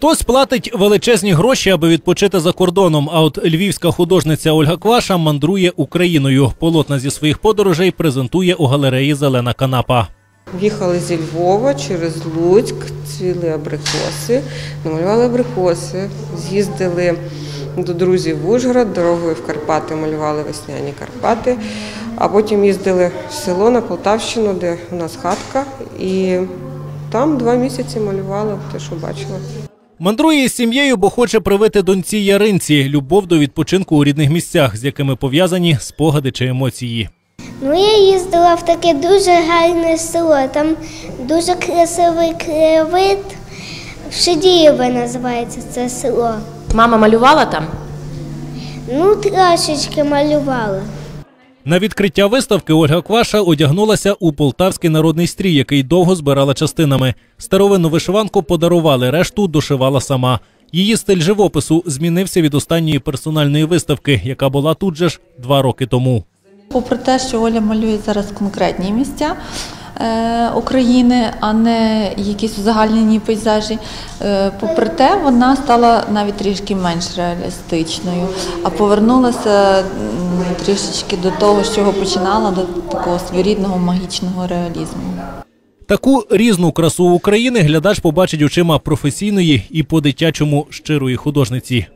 Хтось платить величезні гроші, аби відпочити за кордоном. А от львівська художниця Ольга Кваша мандрує Україною. Полотна зі своїх подорожей презентує у галереї Зелена канапа. Їхали зі Львова через Луцьк, цвіли абрикоси, намалювали абрикоси, з'їздили до друзів в Ужгород, дорогою в Карпати малювали весняні Карпати, а потім їздили в село на Полтавщину, де у нас хатка, і там два місяці малювали те, що бачила. Мандрує із сім'єю, бо хоче привити доньці Яринці любов до відпочинку у рідних місцях, з якими пов'язані спогади чи емоції. Ну, я їздила в таке дуже гарне село. Там дуже красивий краєвид. Шедієве називається це село. Мама малювала там? Ну, трошечки малювала. На відкриття виставки Ольга Кваша одягнулася у полтавський народний стрій, який довго збирала частинами. Старовинну вишиванку подарували, решту дошивала сама. Її стиль живопису змінився від останньої персональної виставки, яка була тут же ж два роки тому. Попри те, що Оля малює зараз конкретні місця України, а не якісь узагальнені пейзажі. е, Попри те, вона стала навіть трішки менш реалістичною, а повернулася трішечки до того, з чого починала, до такого своєрідного магічного реалізму. Таку різну красу України глядач побачить очима професійної і по-дитячому щирої художниці.